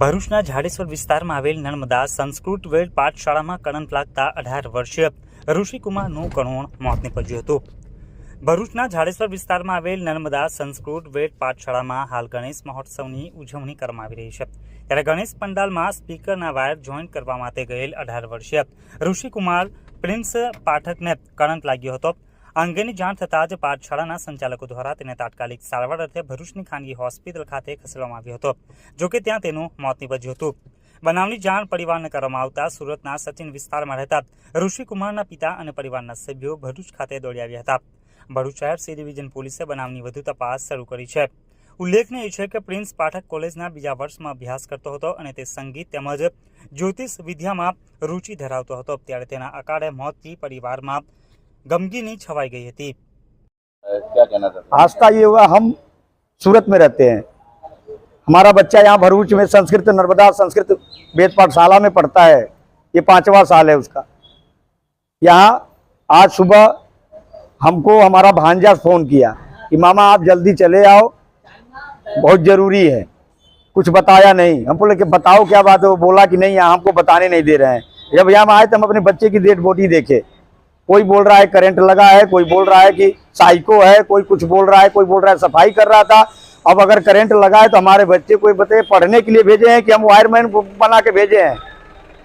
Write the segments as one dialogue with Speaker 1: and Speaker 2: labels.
Speaker 1: ભરૂચના ઝાડેશ્વર વિસ્તારમાં આવેલ નર્મદા સંસ્કૃત વેદ પાઠશાળામાં કરંટ લાગતા અઢાર વર્ષીય ઋષિકુમારનું કરુણ મોત નીપજ્યું હતું. ભરૂચના ઝાડેશ્વર વિસ્તારમાં આવેલ નર્મદા સંસ્કૃત વેદ પાઠશાળામાં હાલ ગણેશ મહોત્સવની ઉજવણી કરવામાં આવી રહી છે. ત્યારે ગણેશ પંડાલમાં સ્પીકરના વાયર જોઈન કરવા માટે ગયેલ અઢાર વર્ષીય ઋષિકુમાર પ્રિન્સ પાઠકને કરંટ લાગ્યો હતો. અંગેની જાણ થતાં જ પાઠશાળાના સંચાલકો દ્વારા તેને તાત્કાલિક સારવાર અર્થે ભરૂચની ખાનગી હોસ્પિટલ ખાતે ખસેડવામાં આવ્યો હતો જોકે ત્યાં તેનું મોત નીપજ્યું હતું. બનાવની જાણ પરિવારને કરવામાં આવતા સુરતના સચિન વિસ્તારમાં રહેતા ઋષિકુમારના પિતા અને પરિવારના સભ્યો ભરૂચ ખાતે દોડી આવ્યા હતા. ભરૂચ શહેર સી ડિવિઝન પોલીસે બનાવની વધુ તપાસ શરૂ કરી છે. ઉલ્લેખનીય છે કે પ્રિન્સ પાઠક કોલેજના બીજા વર્ષમાં અભ્યાસ કરતો હતો અને તે સંગીત તેમજ જ્યોતિષ વિદ્યામાં રુચિ ધરાવતો હતો, ત્યારે તેના અકાળે મોતથી પરિવારમાં गमगीनी छवाई गई थी
Speaker 2: क्या कहना चाहते
Speaker 3: आस्था ये हुआ हम सूरत में रहते हैं। हमारा बच्चा यहाँ भरूच में संस्कृत नर्मदा संस्कृत वेद पाठशाला में पढ़ता है। ये पांचवा साल है उसका। यहाँ आज सुबह हमको हमारा भांजा फ़ोन किया कि मामा आप जल्दी चले आओ। बहुत ज़रूरी है। कुछ बताया नहीं। हम बोले कि बताओ क्या बात है? वो बोला कि नहीं यहाँ हमको बताने नहीं दे रहे हैं। जब यहाँ आए तो हम अपने बच्चे की डेड बॉडी देखे। कोई बोल रहा है करंट लगा है कोई बोल रहा है कि साइको है कोई कुछ बोल रहा है कोई बोल रहा है सफ़ाई कर रहा था। अब अगर करंट लगा है तो हमारे बच्चे को बताए पढ़ने के लिए भेजे हैं कि हम वायरमैन बना के भेजे हैं?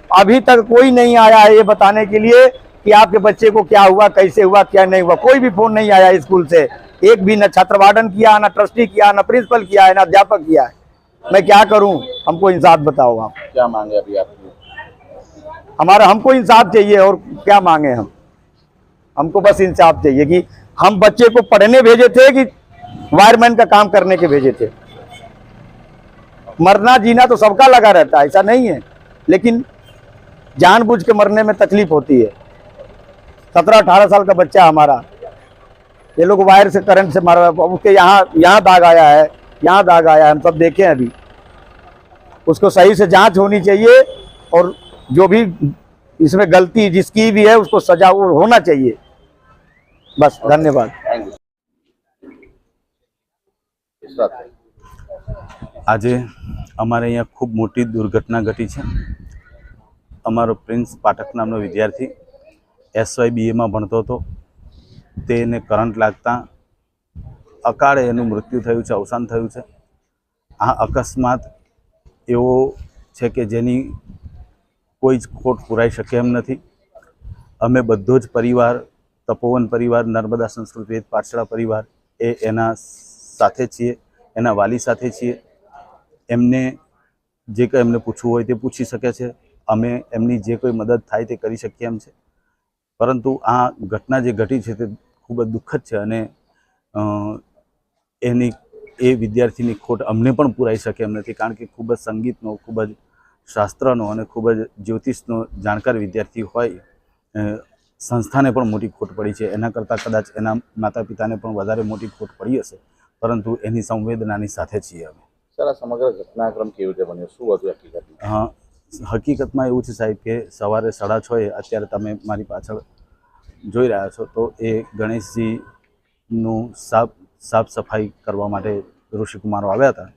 Speaker 3: अभी तक कोई नहीं आया है ये बताने के लिए कि आपके बच्चे को क्या हुआ कैसे हुआ क्या नहीं हुआ। कोई भी फ़ोन नहीं आया स्कूल से। एक भी न छात्र वार्डन किया न ट्रस्टी किया न प्रिंसिपल किया है न अध्यापक किया है। मैं क्या करूँ? हमको इंसाफ बताओ आप।
Speaker 2: क्या मांगे अभी आपकी?
Speaker 3: हमारा हमको इंसाफ चाहिए और क्या मांगे हम? हमको बस इंसाफ चाहिए कि हम बच्चे को पढ़ने भेजे थे कि वायरमैन का काम करने के भेजे थे। मरना जीना तो सबका लगा रहता है, ऐसा नहीं है। लेकिन जानबूझ के मरने में तकलीफ़ होती है। सत्रह अठारह साल का बच्चा हमारा, ये लोग वायर से, करंट से मारा उसके यहाँ यहाँ दाग आया है, यहाँ दाग आया है, हम सब देखे हैं अभी। उसको सही से जाँच होनी चाहिए और जो भी इसमें गलती जिसकी भी है, उसको सजा होना चाहिए।
Speaker 2: બસ, ધન્યવાદ.
Speaker 4: આજે અમારે અહીંયા ખૂબ મોટી દુર્ઘટના ઘટી છે. અમારો પ્રિન્સ પાઠક નામનો વિદ્યાર્થી એસવાય બીએમાં ભણતો હતો. તેને કરંટ લાગતા અકાળે એનું મૃત્યુ થયું છે, અવસાન થયું છે. આ અકસ્માત એવો છે કે જેની કોઈ જ ખોટ પુરાઈ શકે એમ નથી. અમે બધો જ પરિવાર તપોવન પરિવાર, નર્મદા સંસ્કૃત વેદ, પાઠશાળા પરિવાર એ એના સાથે છીએ, એના વાલી સાથે છીએ. એમને જે કંઈ એમને પૂછવું હોય તે પૂછી શકે છે. અમે એમની જે કોઈ મદદ થાય તે કરી શકીએ એમ છે. પરંતુ આ ઘટના જે ઘટી છે તે ખૂબ જ દુઃખદ છે અને એની, એ વિદ્યાર્થીની ખોટ અમને પણ પૂરાઈ શકે એમ નથી. કારણ કે ખૂબ જ સંગીતનો, ખૂબ જ શાસ્ત્રનો અને ખૂબ જ જ્યોતિષનો જાણકાર વિદ્યાર્થી હોય સંસ્થાને પણ મોટી ખોટ પડી છે. એના કરતાં કદાચ એના માતા પિતાને પણ વધારે મોટી ખોટ પડી હશે. પરંતુ એની સંવેદનાની સાથે છીએ અમે.
Speaker 2: સર આ સમગ્ર ઘટનાક્રમ કેવી રીતે બન્યો? શું હતું હકીકત
Speaker 4: હા હકીકતમાં એવું છે સાહેબ કે સવારે સાડા છ એ અત્યારે તમે મારી પાછળ જોઈ રહ્યા છો તો એ ગણેશજીનું સાફ સાફ સફાઈ કરવા માટે ઋષિકુમારો આવ્યા હતા.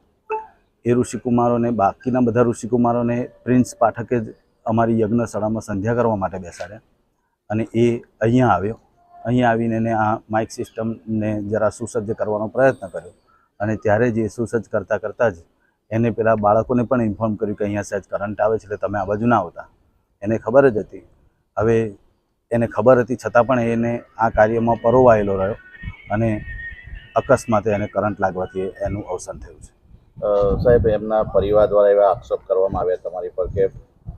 Speaker 4: એ ઋષિકુમારોને બાકીના બધા ઋષિકુમારોને પ્રિન્સ પાઠકે જ અમારી યજ્ઞશાળામાં સંધ્યા કરવા માટે બેસાડ્યા. અને એ અહીંયા આવ્યો. અહીંયા આવીને એને આ માઇક સિસ્ટમને જરા સુસજ્જ કરવાનો પ્રયત્ન કર્યો. અને ત્યારે જ સુસજ્જ કરતાં કરતાં જ એને પેલા બાળકોને પણ ઇન્ફોર્મ કર્યું કે અહીંયા સહેજ કરંટ આવે છે એટલે તમે આ બાજુ ના આવતા. એને ખબર જ હતી. હવે એને ખબર હતી છતાં પણ એને આ કાર્યમાં પરોવાયેલો રહ્યો અને અકસ્માતે એને કરંટ લાગવાથી એનું અવસાન થયું છે.
Speaker 2: સાહેબ, એમના પરિવાર દ્વારા એવા આક્ષેપ કરવામાં આવ્યા તમારી પર કે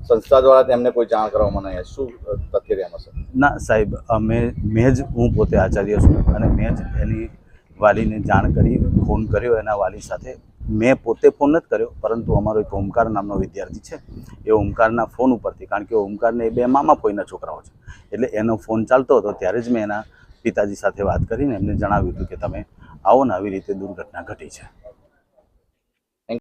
Speaker 2: સંસ્થા દ્વારા તેમને કોઈ જાણ કરવામાં નહીં શું તથ્ય તેમાં સર?
Speaker 4: ના, સાહેબ, અમે, મેં જ, હું પોતે આચાર્ય છું અને મેં જ એની વાલીને જાણ કરી, ફોન કર્યો એના વાલી સાથે. મેં પોતે ફોન નથી કર્યો, પરંતુ અમારો એક ઓમકાર નામનો વિદ્યાર્થી છે. એ ઓમકારના ફોન ઉપરથી, કારણ કે ઓમકારને એ બે મામા ફોઈના છોકરાઓ છે. એટલે એનો ફોન ચાલતો હતો, ત્યારે જ મેં એના પિતાજી સાથે વાત કરીને એમને જણાવ્યું હતું કે તમે આવો ને આવી રીતે દુર્ઘટના ઘટી છે.